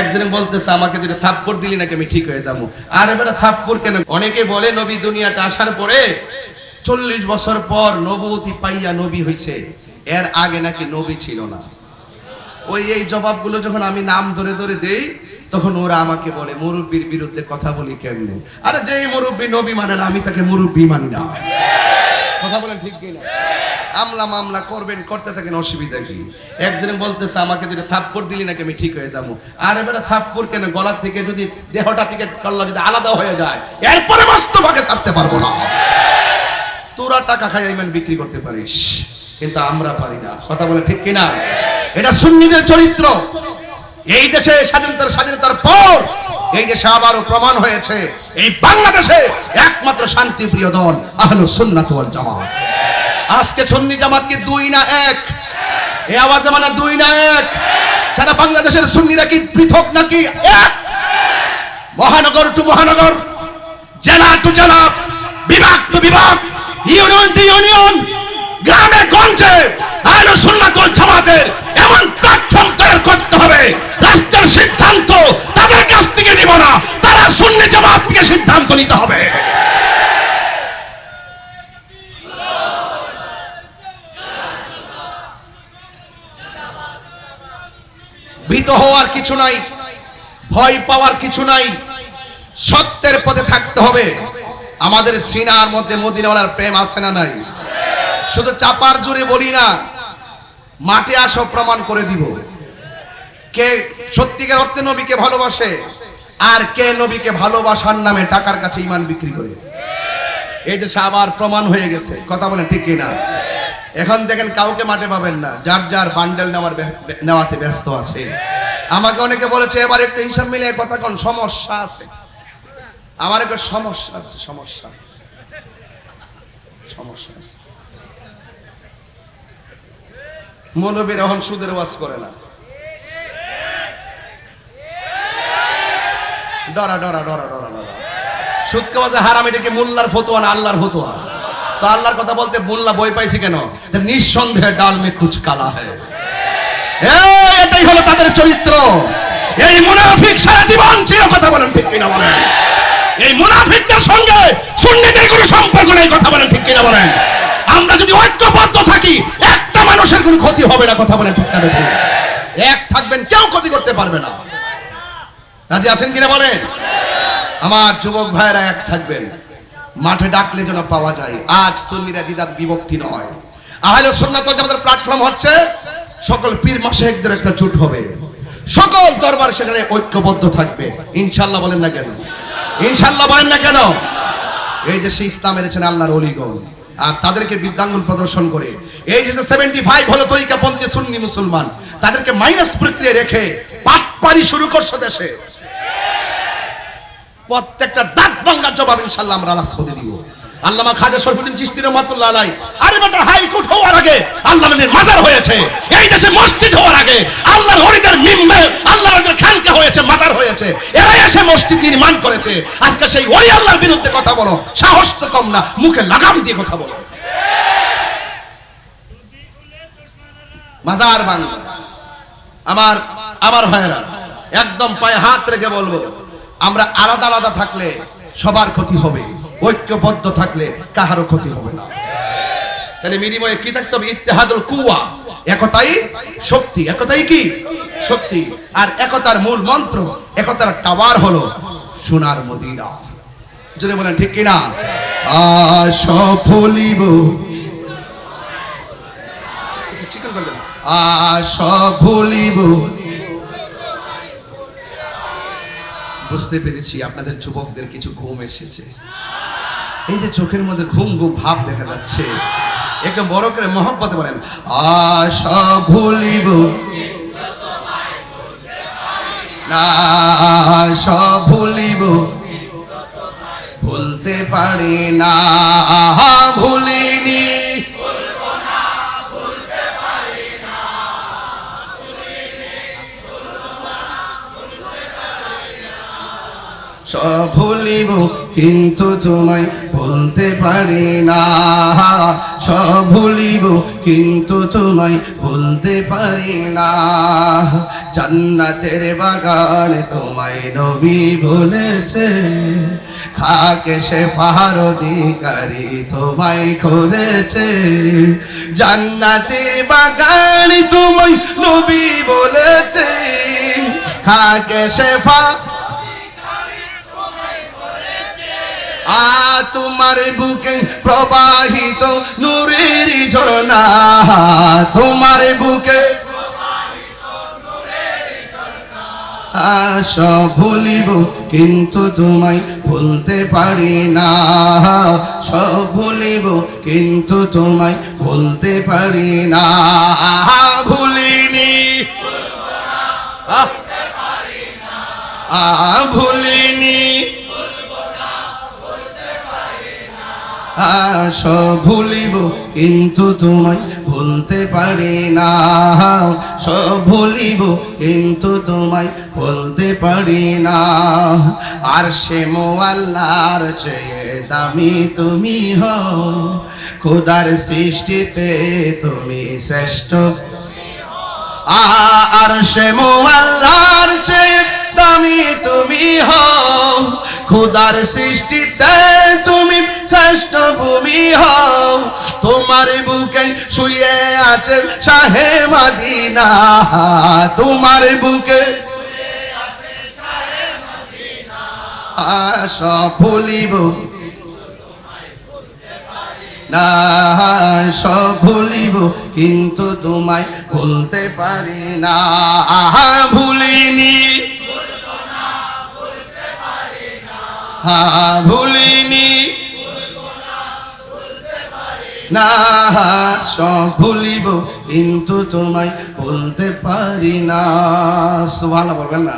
একজনে বলতেছে, আমাকে যদি থাপ্পড় দিলি নাকি আমি ঠিক হয়ে যাব? আর এবারে থাপ্পড় কেন? অনেকে বলে, নবী দুনিয়াতে আসার পরে চল্লিশ বছর পর নবতী পাইয়া নবী হইছে। এর আগে নাকি নবী ছিল না। ওই এই জবাবগুলো যখন আমি নাম ধরে ধরে দেই, তখন ওরা আমাকে বলে, মুরব্বীর বিরুদ্ধে কথা বলি কেমনে? আরে যেই মুরব্বী নবী মানে না, আমি তাকে মুরব্বী মানি না। কথা বলেন ঠিক কিনা? আমলা মামলা করবেন, করতে থাকেন অসুবিধা কি? একজনে বলতেছে, আমাকে যদি থাপ্পড় দিলি নাকি আমি ঠিক হয়ে যাব। আর এবারে থাপ্পড় কেন? গলা থেকে যদি দেহটা থেকে কল্লা যদি আলাদা হয়ে যায়, এরপরে বাস্তবাকে ছাড়তে পারব না। তোরা টাকা খাই ইমান বিক্রি করতে পারিস, কিন্তু আমরা পারি না। কথা বলে ঠিক কিনা? এটা সুন্নিদের চরিত্র। এই দেশে স্বাধীনতার স্বাধীনতার পর এই দেশে আবারও প্রমাণ হয়েছে, এই বাংলাদেশে একমাত্র শান্তিপ্রিয় দল আহলু সুন্নাত ওয়াল জামাত। আজকে সুন্নি জামাত কি দুই না এক? এ আওয়াজে মানে দুই না এক? সারা বাংলাদেশের সুন্নিরা কি পৃথক নাকি এক? মহানগর টু মহানগর, জেলা টু জেলা, বিভাগ টু বিভাগ, ইউনিয়ন টু ইউনিয়ন, গ্রামে গঞ্জে আইন সুন্নাতুল জামাতের এমন প্ল্যাটফর্ম তৈরি করতে হবে। রাষ্ট্রের সিদ্ধান্ত তাদের কাছ থেকে নিব না, তারা সুন্নি জামাত থেকে সিদ্ধান্ত নিতে হবে। ভীত হওয়ার কিছু নাই, ভয় পাওয়ার কিছু নাই। সত্যের পথে থাকতে হবে। আমাদের সিনার মধ্যে মদিনাওয়ালার প্রেম আছে না নাই? শুধু চাপার জোরে বলি না, মাঠে আসো, প্রমাণ করে দিব। কে সত্যিকার অর্থে নবীকে ভালোবাসে, আর কে নবীকে ভালোবাসার নামে টাকার কাছে ইমান বিক্রি করে। এই দেশে আবার প্রমাণ হয়ে গেছে। কথা বলেন ঠিক কিনা? এখন দেখেন কাউকে মাঠে পাবেন না, যার যার বান্ডেল নেওয়ার নেওয়াতে ব্যস্ত আছে। আমাকে অনেকে বলেছে, এবার একটু হিসাব মিলে কথা কোন, সমস্যা আছে। আমার একটা সমস্যা আছে, সমস্যা। সমস্যা আছে। মৌলবীর এখন সুদের ওয়াজ করে না। ডরা ডরা ডরা ডরা ডরা। সুদ কাবাজে হারাম এটা কি মোল্লার ফতোয়া না আল্লাহর ফতোয়া? তো আল্লাহর কথা বলতে মোল্লা বই পাইছি কেন? নিঃসন্দেহে ডাল মে কুচ কালা হয় এটাই হলো তাদের চরিত্র। এই মুনাফিক সারা জীবন ছিল কথা বলেন, ঠিক কিনা বলেন? এই মুনাফিকদের সঙ্গে সুন্নিদের কোনো সম্পর্ক নেই, কথা বলেন, ঠিক কিনা বলেন? আমরা যদি ঐক্যবদ্ধ থাকি, একটা মানুষের কোনো ক্ষতি হবে না, কথা বলেন, ঠিক না? এক থাকবেন, কেউ ক্ষতি করতে পারবে না। রাজি আছেন কিনা বলেন? আমার যুবক ভাইরা এক থাকবেন। মাঠে ডাকলে যেন পাওয়া যায়। আজ সুন্নিরা দিদাত বিভক্তি নয়। আহলে সুন্নাত জামাতের প্ল্যাটফর্ম হচ্ছে, সকল পীর মাশাইখদের একটা জোট হবে। সকল দরবার সেখানে ঐক্যবদ্ধ থাকবে। ইনশাল্লাহ বলেন না কেন? ইনশাল্লাহ বলেন না কেন? এই দেশে ইসলাম এনেছেন আল্লাহর অলিগণ। আর তাদেরকে বিদ্যাঙ্গুল প্রদর্শন করে। এই যে সেভেন্টি ফাইভ হলো তরিকা পন্থী সুন্নি মুসলমান। তাদেরকে মাইনাস প্রক্রিয়া রেখে পাটপাড়ি শুরু করছে দেশে। প্রত্যেকটা দাঁত ভাঙ্গার জবাব ইনশাল্লাহ আমরা রাষ্ট্রপতি দিব। আল্লামা খাজা শরফুদ্দিন চিস্তি রহমাতুল্লাহ আলাই আরে বেটা হাইকোর্ট হওয়ার আগে আল্লাহ নবীর মাজার হয়েছে, এই দেশে মসজিদ হওয়ার আগে আল্লাহর হরিদের মিম্বে আল্লাহ নবীর খানকা হয়েছে, মাজার হয়েছে এরা এসে মসজিদ নির্মাণ করেছে। আজকে সেই ওই আল্লাহর বিরুদ্ধে কথা বলো, সাহস তো কম না, মুখে লাগাম দিয়ে কথা বলো। মাজার বাংলা। আমার আমার ভাইয়েরা, একদম পায়ে হাত রেখে বলব আমরা আলাদা আলাদা থাকলে সবার ক্ষতি হবে ঐক্যবদ্ধ থাকলে কাহারও ক্ষতি হবে না। তাহলে বিনিময়ে কি থাকতে হবে? ইত্তেহাদুল কুয়া একতাই শক্তি। একতাই কি? শক্তি। আর একতার মূল মন্ত্র একতার টাওয়ার হলো সোনার মদিনা। যদি বলেন ঠিক কিনা? আসফলিব চিকেন বুঝতে পেরেছি আপনাদের যুবকদের কিছু ঘুম এসেছে। এই যে চোখের মধ্যে ঘুম ঘুম ভাব দেখা যাচ্ছে, একটু বড় করে মহব্বত বলেন, আশা ভুলিব না, আশা ভুলিব, ভুলতে পারি না। সব কিন্তু তোমায় ভুলতে পারি না। সব কিন্তু তোমায় ভুলতে পারি না। জান্নাতের বাগান তোমায় নবী বলেছে, খাকে সে ফাহার অধিকারী তোমায় করেছে। জান্নাতের বাগান তোমায় নবী বলেছে, খাকে সে তোমার বুকে প্রবাহিত নূরের ঝরনা তোমার বুকে ভুলিব, কিন্তু তোমায় ভুলতে পারি না। সব ভুলিব, কিন্তু তোমায় ভুলতে পারি না। ভুলিনি। সব ভুলিব, কিন্তু তোমায় ভুলতে পারি না। সব ভুলিব, কিন্তু তোমায় ভুলতে পারি না। আর সে মোয়াল্লার চেয়ে দামি তুমি হও সৃষ্টিতে তুমি শ্রেষ্ঠ। আর সে মোয়াল্লার চেয়ে দামি তুমি হও। খুদার সৃষ্টিতে তুমি শ্রেষ্ঠ ভূমি হও। তোমার বুকে শুয়ে আছে শাহে মাদিনা। তোমার বুকে ভুলিব কিন্তু তোমায় ভুলতে পারি না। ভুলিনি। ভুলিনি না সব ভুলিব কিন্তু তোমায় বলতে পারি না। সুবহানাল্লাহ বলবেন না।